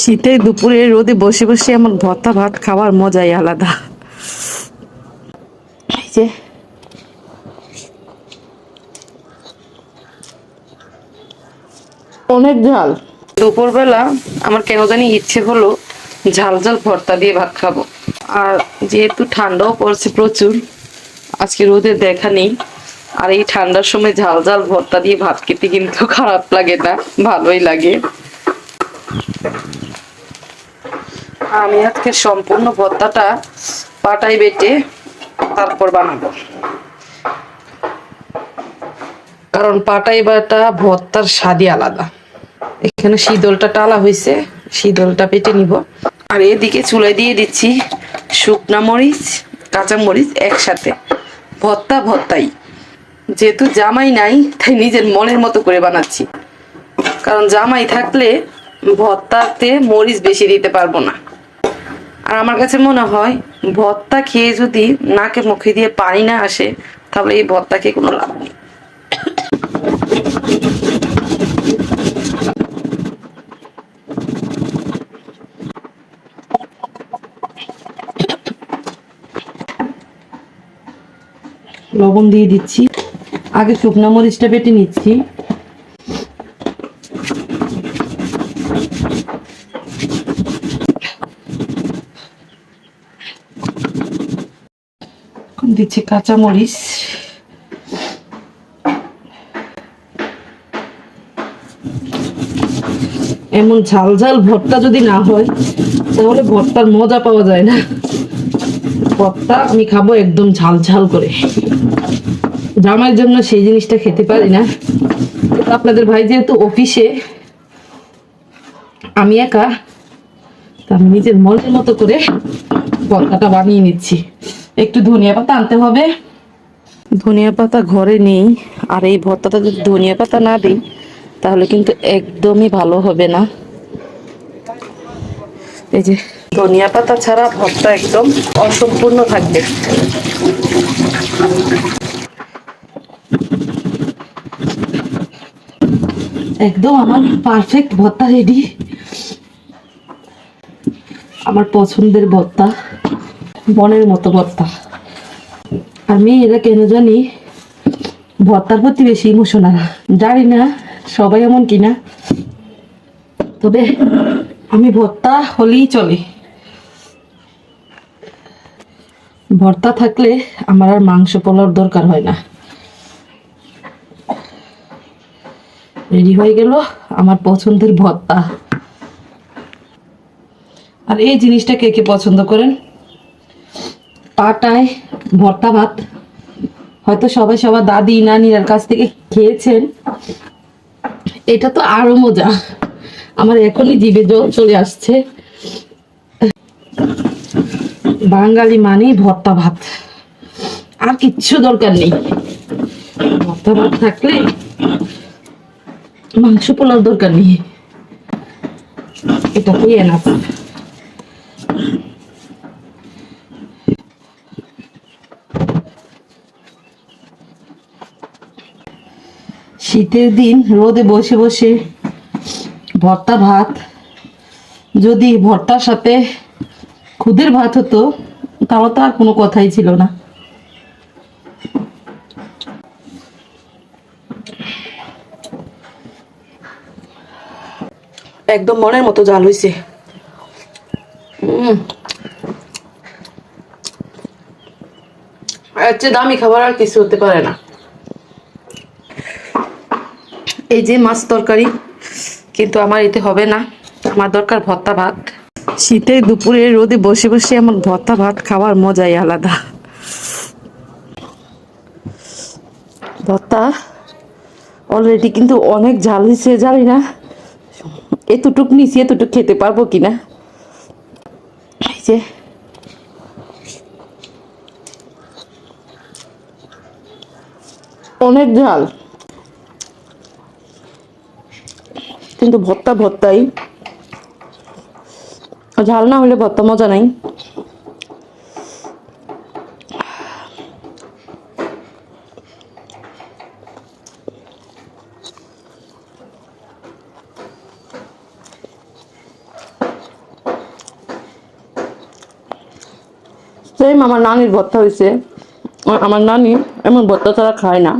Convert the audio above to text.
শীতের দুপুরে রোদে বসে বসে আমার ভর্তা ভাত খাওয়ার মজাই আলাদা। এই যে। অনেক ঝাল। দুপুরবেলা আমার কেন জানি ইচ্ছে হলো ঝাল ঝাল ভর্তা দিয়ে ভাত খাব। আর যেহেতু ঠান্ডাও পড়ছে প্রচুর আজকে রোদের দেখা নেই। আর এই ঠান্ডার সময় ঝাল ঝাল ভর্তা দিয়ে ভাত খেতে কিন্তু খারাপ লাগে না ভালোই লাগে। আমি আজকে সম্পূর্ণ ভর্তাটা পাটাই বেটে তারপর বানাবো। কারণ পাটাই বাটা ভর্তার স্বাদই আলাদা। এখানে শীতলটা টালা হয়েছে, শীতলটা পেটে নিব। আর এদিকে চুলায় দিয়ে দিচ্ছি শুকনা মরিচ, কাঁচা মরিচ একসাথে। ভর্তা ভর্তাই। যেহেতু জামাই নাই, তাই নিজের মনের মতো করে বানাচ্ছি। কারণ জামাই থাকলে ভর্তাতে মরিচ বেশি দিতে পারব না। আর আমার কাছে মনে হয় ভর্তা খেয়ে যদি নাকে মুখে দিয়ে পানি না আসে, তাহলে এই ভর্তা খেয়ে কোনো লাভ নেই। লবণ দিয়ে দিচ্ছি। আগে শুকনো মরিচটা বেটে নিচ্ছি। দিচ্ছি কাঁচা মরিচ এমন ঝাল ঝাল ভর্তা যদি না হয়, তাহলে ভর্তার মজা পাওয়া যায় না। ভর্তা আমি খাব একদম ঝাল ঝাল করে। জামাইয়ের জন্য সেই জিনিসটা খেতে পারি না। আপনাদের ভাই যেহেতু অফিসে, আমি একা আমি নিজের মনের মতো করে ভর্তাটা বানিয়ে নিচ্ছি। একটু ধনিয়া পাতা আনতে হবে। ধনিয়া পাতা ঘরে নেই, আর এই ভর্তাটা যদি ধনিয়া পাতা না দিই, তাহলে কিন্তু একদমই ভালো হবে না। এই যে, ধনিয়া পাতা ছাড়া ভর্তা একদম অসম্পূর্ণ থাকবে। একদম আমার পারফেক্ট ভর্তা রেডি আমার পছন্দের ভর্তা বনের মতো ভর্তা আর মেয়েরা কেন জানি ভর্তার প্রতি বেশি ইমোশনাল জানি না, সবাই এমন কিনা। তবে আমি ভর্তা হলেই চলে। ভর্তা থাকলে আমার আর মাংস পোলার দরকার হয় না। রেডি হয়ে গেল আমার পছন্দের ভর্তা আর এই জিনিসটা কে কে পছন্দ করেন? পাটায় ভর্তা ভাত। হয়তো সবাই সবার দাদি, নানির কাছ থেকে খেয়েছেন। এটা তো আরও মজা। আমার এখনই জিভে জল চলে আসছে। বাঙালি মানেই ভর্তা ভাত। আর কিচ্ছু দরকার নেই। ভর্তা ভাত থাকলে মাংস পোলার দরকার নেই। এটা তো এনাফ শীতের দিন রোদে বসে বসে ভর্তা ভাত। যদি ভর্তার সাথে খুদের ভাত হতো তাও তো আর কোনো কথাই ছিল না। একদম মনের মতো জাল চেয়ে দামি খাবার আর কিছু হতে পারে না। এই যে মাছ তরকারি, কিন্তু আমার এতে হবে না। আমার দরকার ভর্তা ভাত। শীতের দুপুরে রোদে বসে বসে আমার ভর্তা ভাত খাওয়ার মজাই আলাদা। ভর্তা অলরেডি কিন্তু অনেক ঝাল হয়েছে, জানি না। এতটুক নিচে এতটুক খেতে পারব কিনা। এই যে। অনেক ঝাল। কিন্তু ভত্তা ভত্তাই ঝাল না হলে ভত্তা মজা নাই। সেম আমার নানির ভত্তা হয়েছে। আমার নানি এমন ভত্তা ছাড়া খায় না।